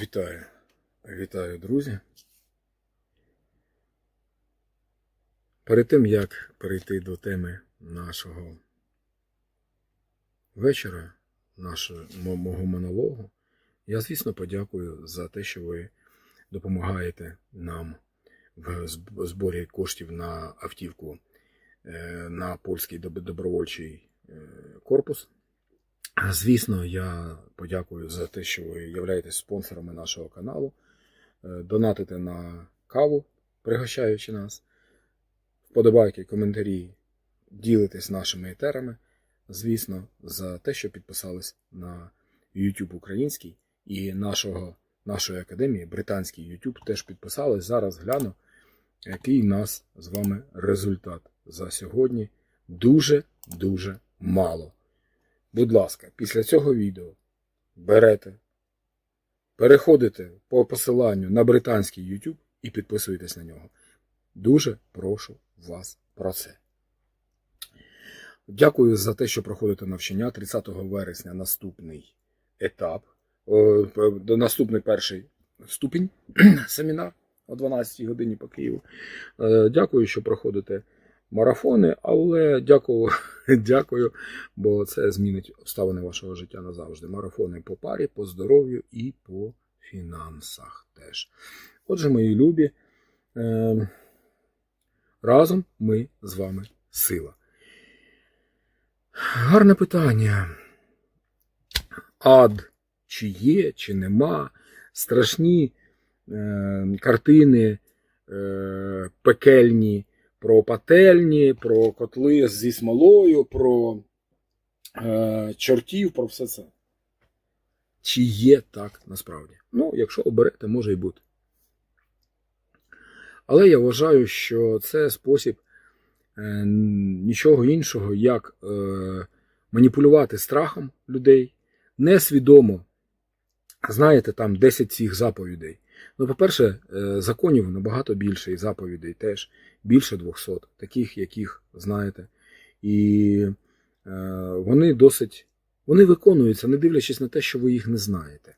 Вітаю, вітаю, друзі. Перед тим, як перейти до теми нашого вечора, нашого мого монологу, я, звісно, подякую за те, що ви допомагаєте нам в зборі коштів на автівку е, на польський добровольчий е, корпус. Звісно, я подякую за те, що ви являєтесь спонсорами нашого каналу. Е, Донатите на каву, пригощаючи нас. Вподобайки, коментарі, ділитесь нашими етерами. Звісно, за те, що підписались на YouTube український і нашого, нашої академії, британський YouTube, теж підписались. Зараз гляну, який у нас з вами результат за сьогодні. Дуже-дуже мало. Будь ласка, після цього відео берете, переходите по посиланню на британський YouTube і підписуєтесь на нього. Дуже прошу вас про це. Дякую за те, що проходите навчання. 30 вересня наступний етап, наступний перший ступінь, семінар о 12 годині по Києву. Е, Дякую, що проходите марафони, але дякую, дякую, бо це змінить обставини вашого життя назавжди. Марафони по парі, по здоров'ю і по фінансах теж. Отже, мої любі, е, разом ми з вами сила. Гарне питання. Ад чи є, чи нема. Страшні е, картини е, пекельні про пательні, про котли зі смолою, про е, чортів, про все це. Чи є так насправді? Ну, якщо оберете, може і бути. Але я вважаю, що це спосіб е, нічого іншого, як е, маніпулювати страхом людей несвідомо. Знаєте, там 10 цих заповідей. Ну, по-перше, е, законів набагато більше, і заповідей теж більше 200, таких, яких знаєте. І е, вони досить вони виконуються, не дивлячись на те, що ви їх не знаєте.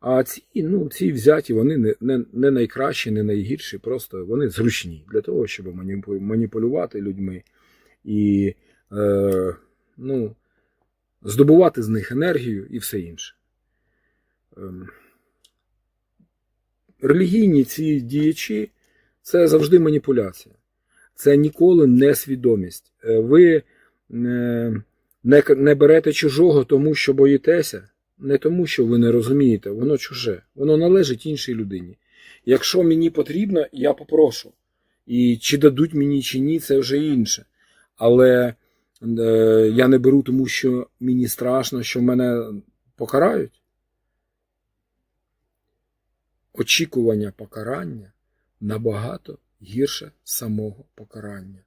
А ці, ну, ці взяті, вони не, не, не найкращі, не найгірші, просто вони зручні для того, щоб маніпулювати людьми і е, ну, здобувати з них енергію і все інше. Релігійні ці діячі це завжди маніпуляція. Це ніколи не свідомість. Е, Ви е, не, не берете чужого, тому що боїтеся, не тому, що ви не розумієте, воно чуже, воно належить іншій людині. Якщо мені потрібно, я попрошу. І чи дадуть мені, чи ні, це вже інше. Але е, я не беру, тому що мені страшно, що мене покарають. Очікування покарання набагато гірше самого покарання.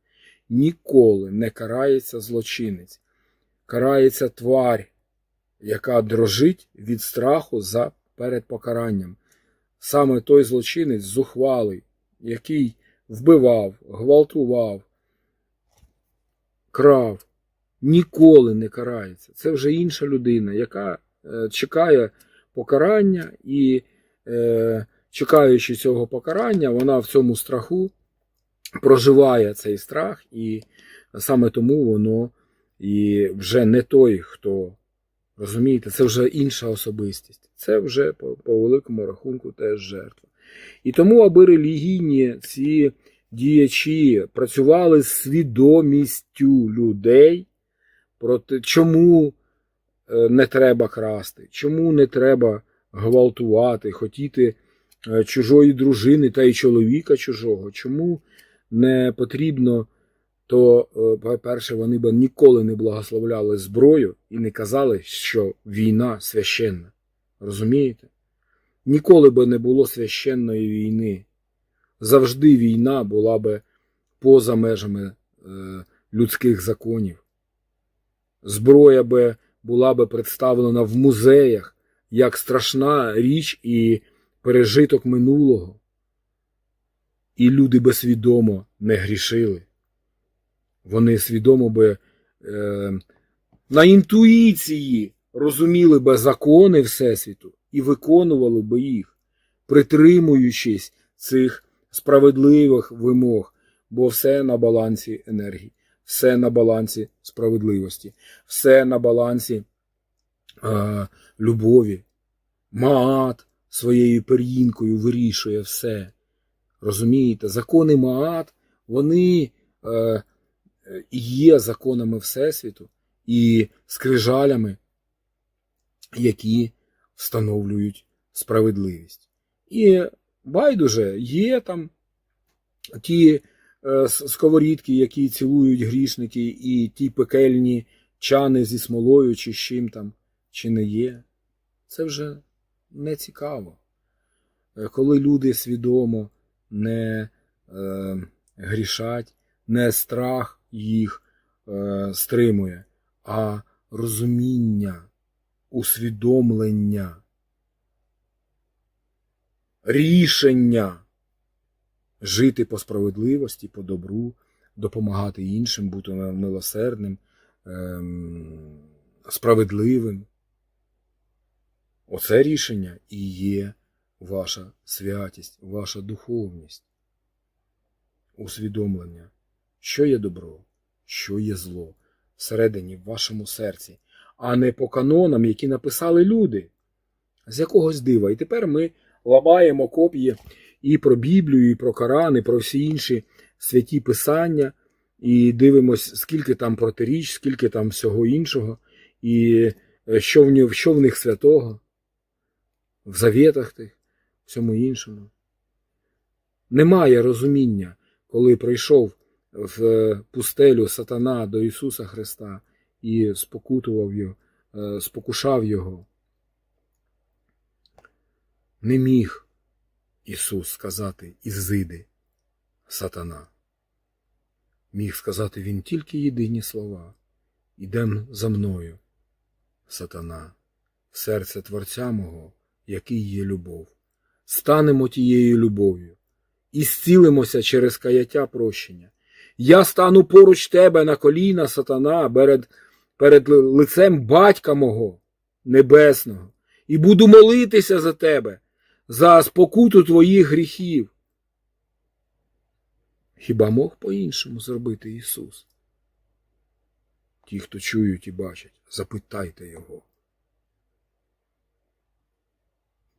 Ніколи не карається злочинець, карається тварь, яка дрожить від страху за перед покаранням. Саме той злочинець зухвалий, який вбивав, гвалтував, крав, ніколи не карається. Це вже інша людина, яка е, чекає покарання і, чекаючи цього покарання, вона в цьому страху проживає цей страх, і саме тому воно і вже не той, хто розумієте, це вже інша особистість. Це вже по, по великому рахунку теж жертва. І тому, аби релігійні ці діячі працювали з свідомістю людей, проти чому е, не треба красти, чому не треба гвалтувати, хотіти е, чужої дружини та й чоловіка чужого, чому не потрібно, то, е, по-перше, вони б ніколи не благословляли зброю і не казали, що війна священна. Розумієте? Ніколи би не було священної війни. Завжди війна була би поза межами е, людських законів. Зброя би була би представлена в музеях як страшна річ і пережиток минулого. І люди би свідомо не грішили. Вони свідомо би е, на інтуїції розуміли би закони Всесвіту і виконували би їх, притримуючись цих справедливих вимог, бо все на балансі енергії, все на балансі справедливості, все на балансі е, любові. Маат своєю пер'їнкою вирішує все. Розумієте, закони Маат, вони е, є законами Всесвіту і скрижалями, які встановлюють справедливість. І байдуже є там ті е, сковорідки, які цілують грішники, і ті пекельні чани зі смолою, чи з чим там, чи не є. Це вже не цікаво. Е, Коли люди свідомо не е, грішать, не страх їх е, стримує, а розуміння, усвідомлення, рішення жити по справедливості, по добру, допомагати іншим, бути милосердним, ем, справедливим. Оце рішення і є ваша святість, ваша духовність, усвідомлення, що є добро, що є зло всередині в вашому серці, а не по канонам, які написали люди. З якогось дива. І тепер ми ламаємо копії і про Біблію, і про Коран, і про всі інші святі писання, і дивимось, скільки там протиріч, скільки там всього іншого, і е, що в, що в них святого, в завітах тих, всьому іншому. Немає розуміння, коли прийшов в е, пустелю сатана до Ісуса Христа і спокутував його, е, спокушав його. Не міг Ісус сказати Ізиди, сатана. Міг сказати він тільки єдині слова. Ідем за мною, сатана, в серце Творця мого, який є любов. Станемо тією любов'ю і зцілимося через каяття прощення. Я стану поруч тебе на коліна, сатана, перед, перед лицем батька мого небесного, і буду молитися за тебе, за спокуту твоїх гріхів. Хіба мог по-іншому зробити Ісус? Ті, хто чують і бачать, запитайте Його.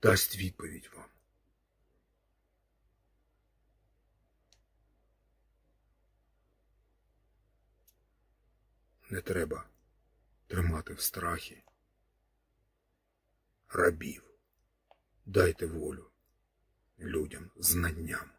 Дасть відповідь вам. Не треба тримати в страхі рабів. Дайте волю людям знанням.